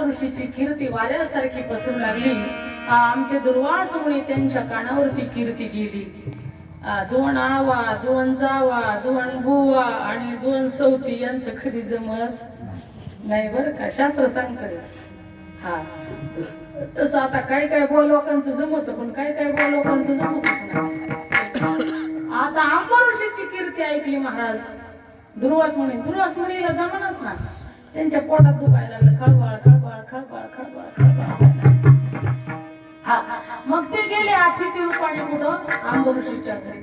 ऋषीची कीर्ती वाऱ्यासारखी पसरू लागली. आमचे दुर्वास मुळे त्यांच्या कानावरती कीर्ती गेली. दोन आवा दोन जावा दोन बुवा आणि दोन सौती यांचं कधी जमत नाही बर का? शास्त्र सांगत हा. तसं आता काय काय बुवा लोकांचं जमत पण काय काय बुवा लोकांचं जमतच नाही. आता आंबा ऋषीची कीर्ती ऐकली महाराज. दुर्वास मुनी दुर्वास मुनीला ना त्यांच्या पोटात दुखायला लागलं. खळबळ खळबळ खळबळ खळबळ खळबळ. हा मग ते गेले अतिथी रूपाने कुठं? आंबऋषीच्या घरी.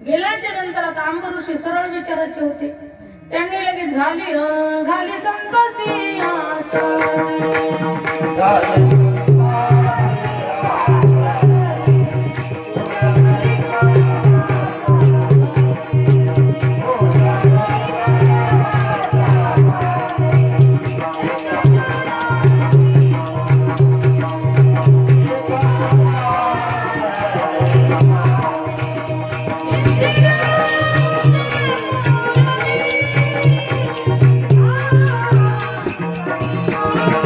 गेल्याच्यानंतर आता आंब ऋषी सरळ विचाराचे होते. त्यांनी लगेच घाली घाली संतसी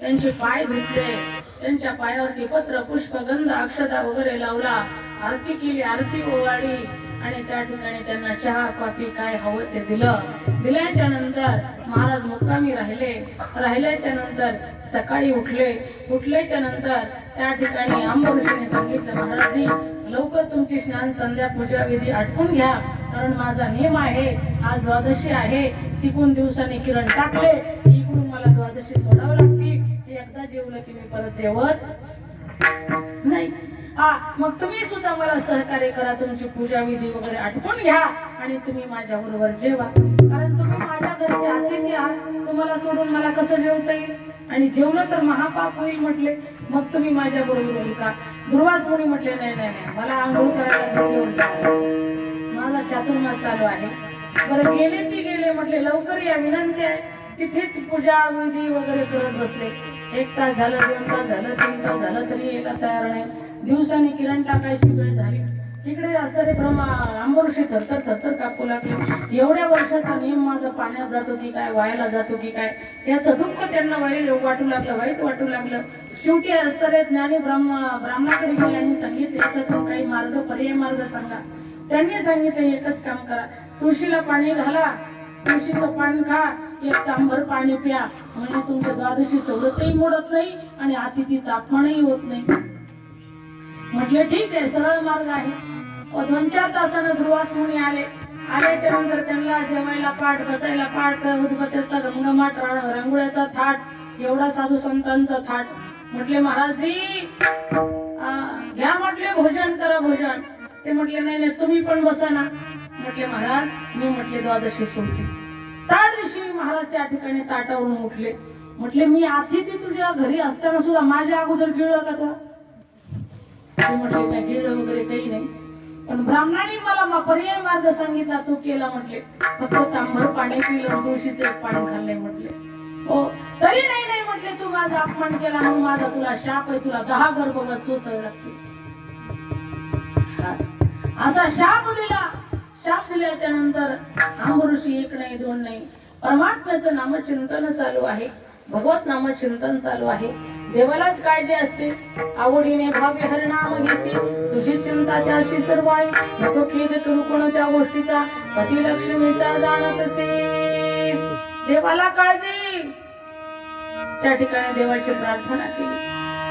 त्यांचे पाय धुतले. त्यांच्या पायावरती पत्र पुष्पगंध अक्षता वगैरे लावला. आरती केली आरती ओवाळी आणि त्या ठिकाणी त्यांना चहा कॉफी काय हवं ते दिलं. दिल्याच्या नंतर महाराज मुक्कामी राहिले. राहिल्याच्या नंतर सकाळी उठले. उठल्याच्या नंतर त्या ठिकाणी आंबऋषीने सांगितलं महाराजी लवकर तुमची स्नान संध्या पूजा विधी आटपून घ्या. कारण माझा नियम आहे. आज द्वादशी आहे. तिकून दिवसाने किरण टाकले. इकडून मला द्वादशी सोडावं लागते. जेवलं की मी परत जेवत नाही. हा मग तुम्ही सुद्धा मला सहकार्य करा तुमची पूजा विधी वगैरे आटपून घ्या आणि तुम्ही माझ्या बरोबर जेवा. कारण तुम्ही माझ्या घरचे अतिथी आहात. तुम्हाला सोडून मला कसं जेवता येईल? आणि जेवलं तर महापाप होईल म्हटले मग तुम्ही माझ्या बरोबर येईल का? दुर्वास कोणी म्हटले नाही नाही नाही मला आंघोळ करायला माझा चातुर्मास चालू आहे. बरं गेले ती गेले म्हटले लवकर या विनंती आहे. तिथेच पूजा विधी वगैरे करत बसले. एक तास झालं दोन तास झालं तीन तास झालं तरी यायला तयार नाही. दिवसाने किरण टाकायची वेळ झाली. तिकडे असणारे ब्रह्मा आंबोरशी थरथर थरथर कापू लागले. एवढ्या वर्षाचा नियम माझा पाण्यात जातो की काय वायाला जातो की काय? याचं दुःख त्यांना वाईट वाटू लागलं वाईट वाटू लागलं. शेवटी असणारे ज्ञानी ब्रह्म ब्राह्मणाकडे गेले आणि सांगितले याच्यातून काही मार्ग पर्याय मार्ग सांगा. त्यांनी सांगितलं एकच काम करा. तुळशीला पाणी घाला. तुळशीचं पान खा. एक तांबर पाणी प्या. म्हणजे तुमच्या द्वादशी सवलतही मोडत नाही आणि अतिथीचा अपमानही होत नाही. म्हटले ठीक आहे सरळ मार्ग आहे. दोन चार तासानं ध्रुवास मुनी आले. आल्याच्यानंतर त्यांना जेवायला पाठ बसायला पाठ उदबत्याचा गमगमाट रा- थाट एवढा साधू संतांचा थाट. म्हटले महाराजी घ्या म्हटले भोजन करा भोजन. ते म्हटले नाही नाही तुम्ही पण बसा ना. म्हटले महाराज मी म्हटले द्वादशी सोडली ऋषी महाराज त्या ठिकाणी ताटावरून उठले. म्हटले मी अतिथी तुझ्या घरी असताना सुद्धा माझ्या अगोदर गिळलं का तुला? म्हटले नाही गिळलं वगैरे काही नाही. पण ब्राह्मणाने मला पर्याय मार्ग सांगितला तो केला म्हटले. फक्त तांबर पाणी पिलं तुळशीचं एक पाणी खाल्लंय म्हटले. हो तरी नाही नाही म्हटले तू माझा अपमान केला मग माझा तुला शाप आहे तुला दहा गर्भ सोसावे लागते. असा शाप दिला. शाप दिल्याच्या नंतर आंबऋषी एक नाही दोन नाही. परमात्म्याचं नामचिंतन चालू आहे. भगवत नामचिंतन चालू आहे. देवालाच काळजी असते. आवडीने भाव्य हरिणाम घेसी. तुझी चिंता त्यासी सर्व आहे नको खेद करू कोण त्या गोष्टीचा. पती लक्ष्मीचा जाणत असे देवाला काळजी. त्या ठिकाणी देवाची प्रार्थना केली.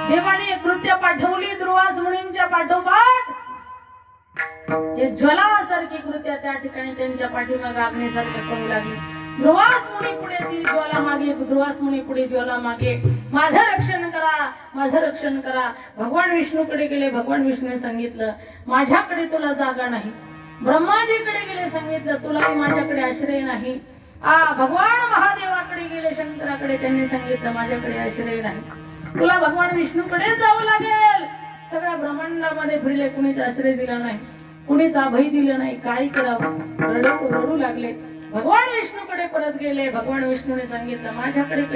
देवाने कृत्य पाठवली ध्रुवास मुनींच्या पाठोपाठ. हे ज्वलासारखी कृत्या त्या ठिकाणी त्यांच्या पाठीमागे आग्नेसारखे करू लागली. ध्रुवास मुनी पुढे ती ज्वाला मागे ध्रुवास मुनी पुढे ज्वाला मागे. माझं रक्षण करा माझं रक्षण करा. भगवान विष्णूकडे गेले भगवान विष्णूने सांगितलं माझ्याकडे तुला जागा नाही. ब्रह्माजीकडे गेले सांगितलं तुलाही माझ्याकडे आश्रय नाही. आ भगवान महादेवाकडे गेले शंकराकडे त्यांनी सांगितलं माझ्याकडे आश्रय नाही. तुला भगवान विष्णूकडे जावं लागेल. सगळ्या ब्रह्मांडामध्ये फिरले कुणीच आश्रय दिला नाही. कुणीच अभय दिलं नाही काय करावं? रडू रडू लागले. भगवान विष्णूकडे परत गेले. भगवान विष्णूने सांगितलं माझ्याकडे कशी